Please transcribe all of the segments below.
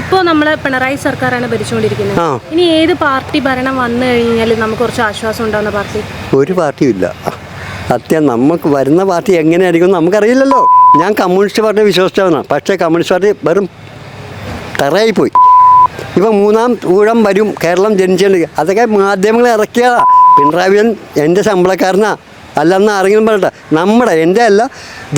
ഇപ്പോൾ നമ്മൾ പിണറായി സർക്കാരാണ് ഭരിച്ചുകൊണ്ടിരിക്കുന്നത്. ഇനി ഏത് പാർട്ടി ഭരണം വന്നു കഴിഞ്ഞാൽ നമുക്ക് കുറച്ച് ആശ്വാസം ഉണ്ടാവുന്ന പാർട്ടി? ഒരു പാർട്ടിയും ഇല്ല. സത്യം നമുക്ക് വരുന്ന പാർട്ടി എങ്ങനെയായിരിക്കും നമുക്കറിയില്ലല്ലോ. ഞാൻ കമ്മ്യൂണിസ്റ്റ് പാർട്ടി വിശ്വസിച്ചവനാണ് പക്ഷേ കമ്മ്യൂണിസ്റ്റ് പാർട്ടി വെറും തറയായിപ്പോയി. ഇപ്പം മൂന്നാം ഊഴം വരും കേരളം ജനിച്ചിട്ടുണ്ട് അതൊക്കെ മാധ്യമങ്ങൾ ഇറക്കിയതാ. പിണറായി വിജയൻ എന്റെ ശമ്പളക്കാരനാ. അല്ലെന്ന് ആരെങ്കിലും പറയട്ടെ. നമ്മുടെ എന്റെ അല്ല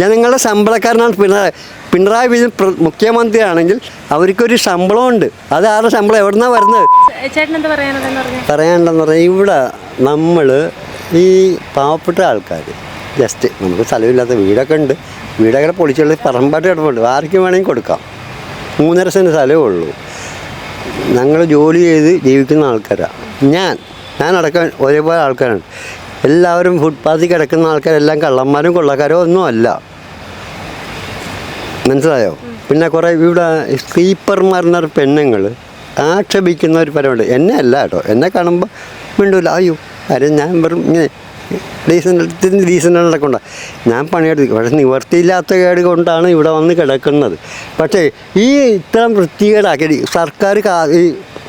ജനങ്ങളുടെ ശമ്പളക്കാരനാണ് പിണറായി. പിണറായി വിജയൻ മുഖ്യമന്ത്രിയാണെങ്കിൽ അവർക്കൊരു ശമ്പളമുണ്ട് അത് ആരുടെ ശമ്പളം? എവിടുന്നാ വരുന്നത്? പറയാനുണ്ടെന്ന് പറഞ്ഞാൽ ഇവിടെ നമ്മൾ ഈ പാവപ്പെട്ട ആൾക്കാർ ജസ്റ്റ് നമുക്ക് സ്ഥലമില്ലാത്ത വീടൊക്കെ ഉണ്ട്. വീടൊക്കെ പൊളിച്ചുള്ള പറമ്പാട്ട് കിടപ്പുണ്ട്. ആർക്കും വേണമെങ്കിൽ കൊടുക്കാം. മൂന്നര സെന്റ് സ്ഥലമേ ഉള്ളൂ. ഞങ്ങൾ ജോലി ചെയ്ത് ജീവിക്കുന്ന ആൾക്കാരാണ് ഞാൻ ഞാൻ അടക്കം ഒരേപോലെ ആൾക്കാരാണ് എല്ലാവരും ഫുട്പാത്തിൽ കിടക്കുന്ന ആൾക്കാരെല്ലാം കള്ളന്മാരും കൊള്ളക്കാരോ ഒന്നും അല്ല മനസ്സിലായോ? പിന്നെ കുറേ ഇവിടെ സ്ലീപ്പർമാരെന്ന പെണ്ണുങ്ങൾ ആക്ഷേപിക്കുന്ന ഒരു പരിപാടി എന്നെ അല്ല കേട്ടോ. എന്നെ കാണുമ്പോൾ മിണ്ടൂല. അയ്യോ കാര്യം ഞാൻ വെറും ഇങ്ങനെ ഡീസന്റ് ഡീസന്റ് നടക്കണ്ട ഞാൻ പണിയെടുക്കും പക്ഷെ നിവർത്തിയില്ലാത്ത കേട് കൊണ്ടാണ് ഇവിടെ വന്ന് കിടക്കുന്നത്. പക്ഷേ ഈ ഇത്തരം വൃത്തികേടാക്കി സർക്കാർ ഈ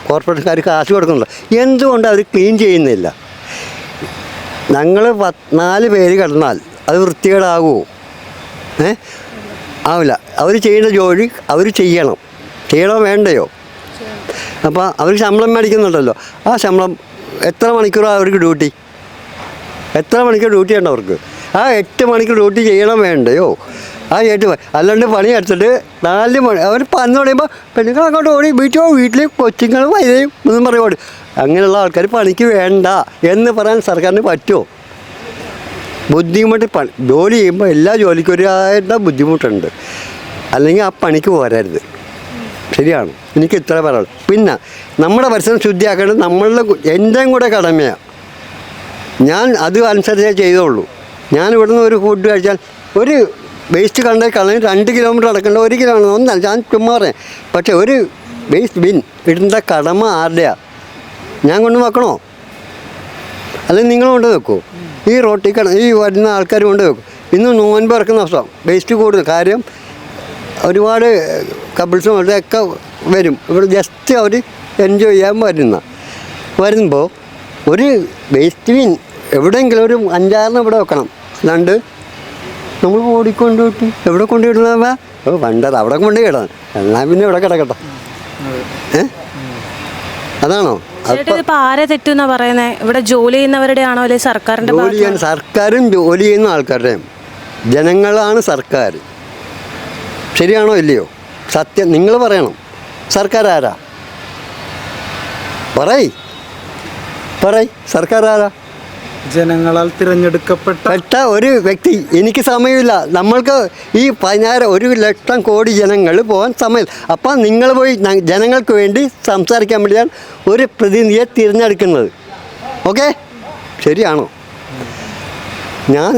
കോർപ്പറേഷൻകാർ കാശ് കൊടുക്കുന്നുണ്ട് എന്തുകൊണ്ട് അവർ ക്ലീൻ ചെയ്യുന്നില്ല? ഞങ്ങൾ നാല് പേര് കിടന്നാൽ അത് വൃത്തികേടാകുമോ ഏ? ആവില്ല. അവർ ചെയ്യുന്ന ജോലി അവർ ചെയ്യണം. ചെയ്യണോ വേണ്ടയോ? അപ്പോൾ അവർ ശമ്പളം മേടിക്കുന്നുണ്ടല്ലോ. ആ ശമ്പളം എത്ര മണിക്കൂറാണ് അവർക്ക് ഡ്യൂട്ടി? എത്ര മണിക്കൂർ ഡ്യൂട്ടി ഉണ്ട് അവർക്ക്? ആ എട്ട് മണിക്കൂർ ഡ്യൂട്ടി ചെയ്യണം വേണ്ടയോ? ആ എട്ട് അല്ലാണ്ട് പണി എടുത്തിട്ട് നാല് മണി അവർ പന്ന് പറയുമ്പോൾ പെണ്ണുങ്ങൾ അങ്ങോട്ട് ഓടി വീട്ടിൽ വീട്ടിൽ കൊച്ചുങ്ങൾ വൈകുന്നേരം എന്നും പറയുമ്പോൾ അങ്ങനെയുള്ള ആൾക്കാർ പണിക്ക് വേണ്ട എന്ന് പറയാൻ സർക്കാരിന് പറ്റുമോ? ബുദ്ധിമുട്ട് പണി ജോലി ചെയ്യുമ്പോൾ എല്ലാ ജോലിക്കും ഒരായിട്ട് ബുദ്ധിമുട്ടുണ്ട്. അല്ലെങ്കിൽ ആ പണിക്ക് പോരരുത്. ശരിയാണ്. എനിക്ക് ഇത്ര പറയാനുള്ളൂ. പിന്നെ നമ്മുടെ പരിസരം ശുദ്ധിയാക്കേണ്ടത് നമ്മളുടെ എന്റെയും കൂടെ കടമയാണ് ഞാൻ അത് അനുസരിച്ചേ ചെയ്തോളൂ ഞാൻ ഇവിടുന്ന് ഒരു ഫുഡ് കഴിച്ചാൽ ഒരു വേസ്റ്റ് കണ്ടേ കളഞ്ഞ് രണ്ട് കിലോമീറ്റർ അടക്കേണ്ട ഒരു കിലോമീറ്റർ ഒന്നല്ല ഞാൻ ചുമ്മാ പറയാം. പക്ഷേ ഒരു വേസ്റ്റ് ബിൻ ഇടേണ്ട കടമ ആരുടെയാണ് ഞാൻ കൊണ്ട് വെക്കണോ? അല്ലെങ്കിൽ നിങ്ങൾ കൊണ്ട് വെക്കൂ? ഈ റോട്ടിൽ കട ഈ വരുന്ന ആൾക്കാർ കൊണ്ട് വെക്കും? ഇന്ന് നോൻപ് ഇറക്കുന്ന അവസ്ഥ വേസ്റ്റ് കൂടുതൽ. കാര്യം ഒരുപാട് കപ്പിൾസും ഒക്കെ വരും. ഇവിടെ ജസ്റ്റ് അവർ എൻജോയ് ചെയ്യാൻ വരുന്ന. വരുമ്പോൾ ഒരു വേസ്റ്റ് ബിൻ എവിടെയെങ്കിലും ഒരു അഞ്ചാറിന് ഇവിടെ വെക്കണം. അല്ലാണ്ട് നമ്മൾ ഓടിക്കൊണ്ട് വിട്ടു എവിടെ കൊണ്ട് ഇടുന്നവ ഓ പണ്ടത് അവിടെ കൊണ്ട് ഇടാം എന്നാൽ പിന്നെ ഇവിടെ കിടക്കട്ടെ. ഏ? അതാണോ? തെറ്റെന്നാ പറയുന്നത് ഇവിടെ ജോലി ചെയ്യുന്നവരുടെ ആണോ അല്ലെ സർക്കാരിന്റെ ജോലി ചെയ്യാൻ സർക്കാരും ജോലി ചെയ്യുന്ന ആൾക്കാരുടെയും ജനങ്ങളാണ് സർക്കാർ ശരിയാണോ ഇല്ലയോ? സത്യം നിങ്ങൾ പറയണം. സർക്കാർ ആരാ? പറയ്. പറയ്. സർക്കാർ ആരാ? ജനങ്ങളാൽ തിരഞ്ഞെടുക്കപ്പെട്ട പെട്ട ഒരു വ്യക്തി എനിക്ക് സമയമില്ല. നമ്മൾക്ക് ഈ പതിനായിരം ഒരു ലക്ഷം കോടി ജനങ്ങൾ പോകാൻ സമയം അപ്പം നിങ്ങൾ പോയി ജനങ്ങൾക്ക് വേണ്ടി സംസാരിക്കാൻ വേണ്ടിയാണ് ഒരു പ്രതിനിധിയെ തിരഞ്ഞെടുക്കുന്നത്. ഓക്കെ? ശരിയാണോ? ഞാൻ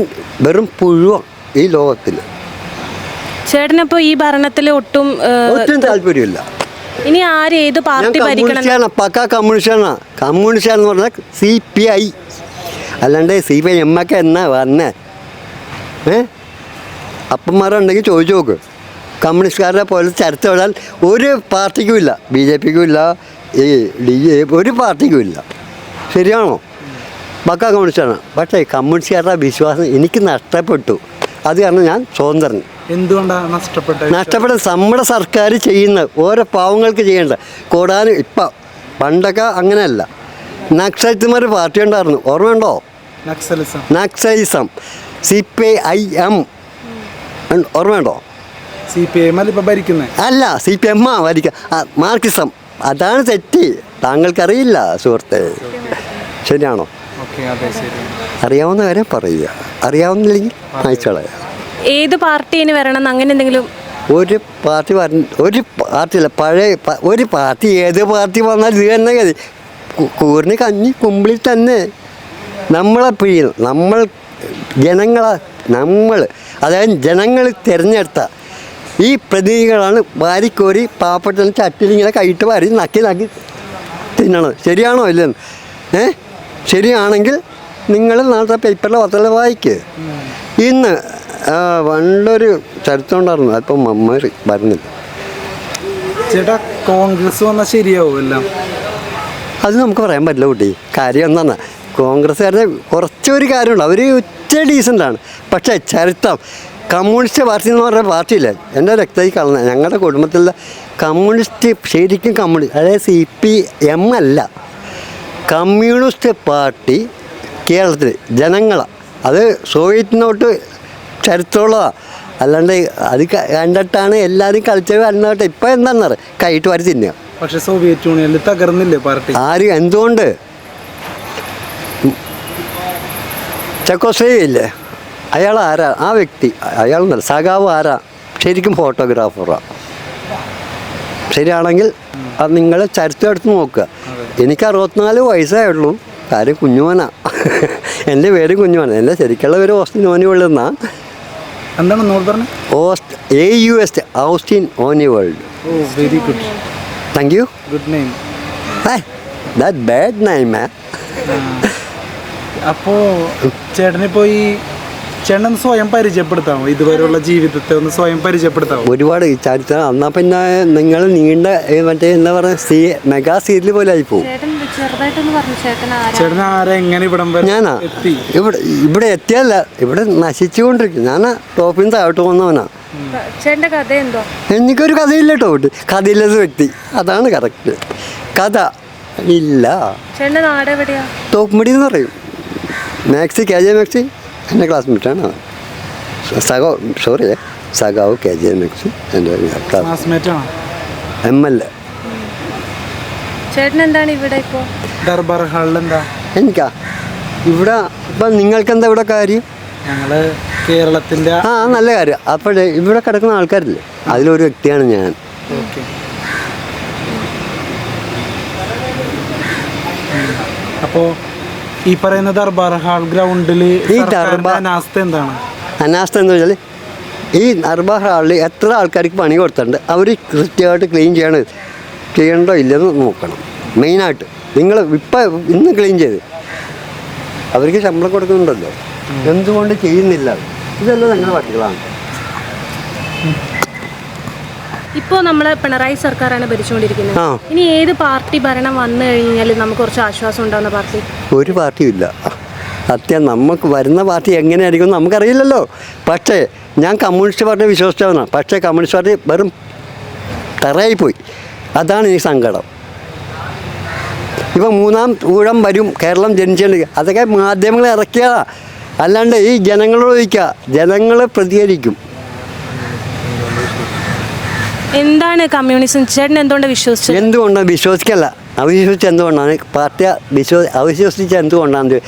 വെറും പുഴുവ ഈ ലോകത്തിൽ ചേട്ടനപ്പോ ഈ ഭരണത്തിൽ ഒട്ടും ഒട്ടും താല്പര്യമില്ല. ഇനി ആര് ഏത് പാർട്ടി ഭരിക്കണം? കമ്മ്യൂണിസ്റ്റാണ് പക്ക കമ്മ്യൂണിസ്റ്റാണ്. കമ്മ്യൂണിസ്റ്റാന്ന് പറഞ്ഞാൽ സി പി ഐ. അല്ലാണ്ട് സി പി ഐ എം ഒക്കെ എന്നാ വന്നേ? ഏ? അപ്പന്മാരുണ്ടെങ്കിൽ ചോദിച്ചു നോക്ക്. കമ്മ്യൂണിസ്റ്റുകാരുടെ പോലെ ചരിത്രം എഴുതാൻ ഒരു പാർട്ടിക്കും ഇല്ല. ബി ജെ പിക്കും ഇല്ല. ഈ ഡി ഒരു പാർട്ടിക്കും ഇല്ല. ശരിയാണോ? പക്ക കമ്മ്യൂണിസ്റ്റാണ്. പക്ഷേ കമ്മ്യൂണിസ്റ്റുകാരുടെ വിശ്വാസം എനിക്ക് നഷ്ടപ്പെട്ടു. അത് കാരണം ഞാൻ സ്വതന്ത്രൻ. എന്തുകൊണ്ടാണ് നഷ്ടപ്പെട്ടത്? നഷ്ടപ്പെട്ട നമ്മുടെ സർക്കാർ ചെയ്യുന്ന ഓരോ പാവങ്ങൾക്ക് ചെയ്യേണ്ട. കൂടാനും ഇപ്പം. പണ്ടൊക്കെ അങ്ങനെയല്ല. നക്സലിസ്റ്റുമാർ പാർട്ടി ഉണ്ടായിരുന്നു. ഓർമ്മയുണ്ടോ Naxalism. Naxalism. C P I M. ഓർമ്മയുണ്ടോ സി പി ഐ എം അല്ല ഇപ്പൊ ഭരിക്കുന്നത് അല്ല സി പി എം ആ ആ, മാർക്സിസം. അതാണ് തെറ്റ്. താങ്കൾക്കറിയില്ല സുഹൃത്തെ. ശരിയാണോ? അറിയാവുന്ന അതെ ശരി. അറിയാവുന്നവരെ പറയുക. അറിയാവുന്നില്ലെങ്കിൽ അയച്ചോളാം ഏത് പാർട്ടി ഇനി വരണം അങ്ങനെ എന്തെങ്കിലും ഒരു പാർട്ടി വര ഒരു പാർട്ടി അല്ല പഴയ ഒരു പാർട്ടി ഏത് പാർട്ടി വന്നാൽ ഇത് തന്നെ കൂറിന് കഞ്ഞി കുമ്പിളിൽ തന്നെ. നമ്മളെ പിഴിയണം. നമ്മൾ ജനങ്ങളെ നമ്മൾ അതായത് ജനങ്ങൾ തിരഞ്ഞെടുത്ത ഈ പ്രതിനിധികളാണ് വാരിക്കോരി പാവപ്പെട്ട ചട്ടിലിങ്ങനെ കൈയിട്ട് വാരി നക്കി നക്കി തിന്നണം ശരിയാണോ ഇല്ലെന്ന്? ഏ? ശരിയാണെങ്കിൽ നിങ്ങൾ നാളത്തെ പേപ്പറിലെ പത്രത്തിൽ വായിക്ക്. ഇന്ന് വണ്ടൊരു ചരിത്രം ഉണ്ടായിരുന്നു. അപ്പം മമ്മ വരുന്നില്ല. ചേട്ടാ കോൺഗ്രസ് വന്നാൽ ശരിയാവും എല്ലാം. അത് നമുക്ക് പറയാൻ പറ്റില്ല കുട്ടി. കാര്യം എന്താണ് കോൺഗ്രസ്സുകാരുടെ കുറച്ചൊരു കാര്യമുണ്ട് അവർ ഉച്ച ഡീസന്റാണ് പക്ഷേ ചരിത്രം കമ്മ്യൂണിസ്റ്റ് പാർട്ടി എന്ന് പറഞ്ഞ പാർട്ടിയില്ല? എന്റെ രക്തത്തിൽ കളഞ്ഞ ഞങ്ങളുടെ കുടുംബത്തിലുള്ള കമ്മ്യൂണിസ്റ്റ് ശരിക്കും കമ്മ്യൂണിസ്റ്റ് അതായത് സി പി എം അല്ല. കമ്മ്യൂണിസ്റ്റ് പാർട്ടി കേരളത്തിൽ ജനങ്ങളാണ് അത് സോവിയറ്റിനോട്ട് ചരിത്രമുള്ളതാണ് അല്ലാണ്ട് അത് കണ്ടിട്ടാണ് എല്ലാവരും കളിച്ചത് അന്നോട്ട് ഇപ്പം എന്താണെന്നറിയാം കൈയിട്ട് വരി തിന്നുക. പക്ഷെ സോവിയറ്റ് യൂണിയനിൽ തകർന്നില്ലേ പാർട്ടി? ആര്? എന്തുകൊണ്ട്? ചെക്കോസ്ലേവിയ ഇല്ലേ അയാൾ ആരാ? ആ വ്യക്തി അയാൾ സഖാവ് ആരാ? ശരിക്കും ഫോട്ടോഗ്രാഫറാണ് ശരിയാണെങ്കിൽ അത് നിങ്ങൾ ചരിത്രം എടുത്ത് നോക്കുക. എനിക്ക് അറുപത്തിനാല് വയസ്സേ ഉള്ളൂ കാര്യം കുഞ്ഞുമോനാ. എന്റെ പേര് കുഞ്ഞുമോന എന്റെ ശരിക്കുള്ള പേര് ഓസ്റ്റിൻ ഓനി വേൾഡ് എന്നാ. എന്താണ് ഓസ്റ്റ് എ യു എസ് ഓസ്റ്റിൻ ഓനിവേൾഡ് ഓ very good thank Good name. Hey, that bad name, മാ അപ്പോ ചേട്ടനെ പോയി ചേട്ടൻ ഒന്ന് സ്വയം പരിചയപ്പെടുത്താമോ? ഇതുവരെയുള്ള ജീവിതത്തെ ഒന്ന് സ്വയം പരിചയപ്പെടുത്താമോ? ഒരുപാട് ചരിത്രം. എന്നാ പിന്നെ നിങ്ങൾ നീണ്ട ഏ, മറ്റേ എന്താ പറയുക സീ മെഗാ സീരിയൽ പോലെ ആയി പോകും ചേട്ടൻ ചെറുതായിട്ടൊന്ന് പറഞ്ഞു ചേട്ടൻ ആരാ? ചേട്ടൻ ആരാ എങ്ങനെ ഇവിടം വരെ ഞാനാ? എത്തി? ഇവിടെ ഇവിടെ എത്തിയല്ല ഇവിടെ നശിച്ചുകൊണ്ടിരിക്കും ഞാനാ ടോപ്പിൽ നിന്ന് താഴോട്ട് പോകുന്നവനാ. ചേട്ടന്റെ കഥ എന്തോ എനിക്കൊരു കഥയില്ല ടോട്ട് കഥയില്ലാത്ത വ്യക്തി. അതാണ് കറക്റ്റ് കഥ ഇല്ല. തോക്കുമടി നാട് എവിടെയാ? തോപ്പുംപടി എന്ന് പറയും. Maxy K J Maxy. എന്റെ ക്ലാസ്മേറ്റാണ് സഖാവ് സോറി സഖാവ് കെ ജെ മാക്സി. എന്റെ ക്ലാസ്മേറ്റ് ആണ്? M L A. ചേട്ടൻ എന്താണ് ഇവിടെ ഇപ്പോ? ദർബാർ ഹാളിൽ എന്താ എനിക്കാ? ഇവിടെ ഇപ്പം നിങ്ങൾക്ക് എന്താ ഇവിടെ കാര്യം? ഞങ്ങൾ കേരളത്തിന്റെ ആ നല്ല കാര്യം. അപ്പോഴേ ഇവിടെ കിടക്കുന്ന ആൾക്കാരില്ലേ? അതിലൊരു വ്യക്തിയാണ് ഞാൻ. അപ്പോ ഈ പറയുന്ന ദർബാർ ഹാൾ ഗ്രൗണ്ടിൽ ഈ അനാസ്ഥ എന്താണ്? അനാസ്ഥ എന്ന് വെച്ചാൽ ഈ ദർബാർ ഹാളിൽ എത്ര ആൾക്കാർക്ക് പണി കൊടുത്തിട്ടുണ്ട് അവർ കൃത്യമായിട്ട് ക്ലീൻ ചെയ്യണം ചെയ്യണ്ടോ ഇല്ലെന്ന് നോക്കണം. മെയിനായിട്ട് നിങ്ങൾ ഇപ്പം ഇന്ന് ക്ലീൻ ചെയ്ത് അവർക്ക് ശമ്പളം കൊടുക്കുന്നുണ്ടല്ലോ. എന്തുകൊണ്ട് ചെയ്യുന്നില്ല? ഇതെല്ലാം നിങ്ങളെ പട്ടികളാണ് ഇപ്പോ നമ്മളെ പിണറായി സർക്കാരാണ് ഭരിച്ചുകൊണ്ടിരിക്കുന്നത്. ഇനി ഏത് പാർട്ടി ഭരണം വന്നു കഴിഞ്ഞാൽ നമുക്ക് കുറച്ച് ആശ്വാസം ഉണ്ടാവുന്ന പാർട്ടി? ഒരു പാർട്ടിയും ഇല്ല. സത്യം നമുക്ക് വരുന്ന പാർട്ടി എങ്ങനെയായിരിക്കും നമുക്കറിയില്ലല്ലോ. പക്ഷേ ഞാൻ കമ്മ്യൂണിസ്റ്റ് പാർട്ടി വിശ്വസിച്ചവനാണ് പക്ഷേ കമ്മ്യൂണിസ്റ്റ് പാർട്ടി വെറും തറയായിപ്പോയി. അതാണ് ഈ സങ്കടം. ഇപ്പം മൂന്നാം ഊഴം വരും കേരളം ജനിച്ചേണ്ടി അതൊക്കെ മാധ്യമങ്ങൾ ഇറക്കിയതാ. അല്ലാണ്ട് ഈ ജനങ്ങളോട് ചോദിക്കുക ജനങ്ങളെ പ്രതികരിക്കും. എന്താണ് കമ്മ്യൂണിസം? ചേട്ടൻ എന്തുകൊണ്ട് വിശ്വസിച്ചത് എന്തുകൊണ്ടാണ് വിശ്വസിക്കല്ല. അവിശ്വസിച്ച് എന്തുകൊണ്ടാണ് പാർട്ടി വിശ്വ അവിശ്വസിച്ച് എന്തുകൊണ്ടാണ്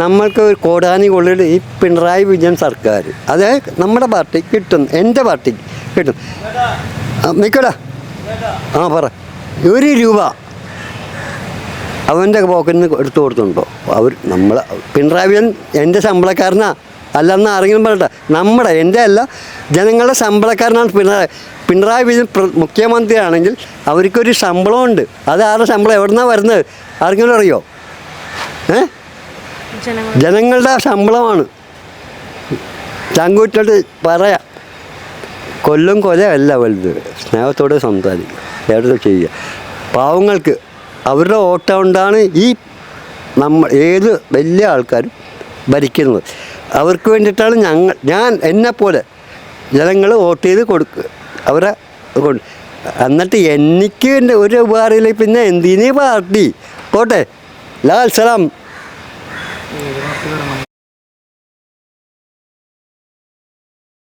നമ്മൾക്ക് ഒരു കോടാനി കൊള്ളിൽ ഈ പിണറായി വിജയൻ സർക്കാർ. അത് നമ്മുടെ പാർട്ടി കിട്ടും എന്റെ പാർട്ടി കിട്ടും നിൽക്കടാ ആ പറ. ഒരു രൂപ. അവന്റെ പോക്കറ്റിൽ നിന്ന് എടുത്തു കൊടുത്തുണ്ടോ? അവർ നമ്മൾ പിണറായി വിജയൻ എന്റെ ശമ്പളക്കാരനാ. അല്ലെന്ന് ആരെങ്കിലും പറയട്ടെ. നമ്മുടെ എന്റെ അല്ല ജനങ്ങളുടെ ശമ്പളക്കാരനാണ് പിണറായി. പിണറായി വിജയൻ മുഖ്യമന്ത്രിയാണെങ്കിൽ അവർക്കൊരു ശമ്പളമുണ്ട്. അത് ആരുടെ ശമ്പളം? എവിടുന്നാണ് വരുന്നത്? ആർക്കെങ്കിലും അറിയോ? ഏ? ജനങ്ങളുടെ ശമ്പളമാണ്. ചങ്കൂറ്റിട്ട് പറയാം കൊല്ലും കൊലയല്ല വലുത്. സ്നേഹത്തോടെ സംസാരിക്കുക. എവിടെ ചെയ്യുക. പാവങ്ങൾക്ക് അവരുടെ വോട്ട് കൊണ്ടാണ് ഈ നമ്മൾ ഏത് വലിയ ആൾക്കാരും ഭരിക്കുന്നത്. അവർക്ക് വേണ്ടിയിട്ടാണ് ഞങ്ങൾ ഞാൻ എന്നെപ്പോലെ ജനങ്ങൾ വോട്ട് ചെയ്ത് കൊടുക്കുക അവരെ കൊണ്ട് എന്നിട്ട് എനിക്ക് ഒരു ഉപകാരമില്ല പിന്നെ എന്തിനീ പാർട്ടി? പോട്ടെ ലാൽ സലാം.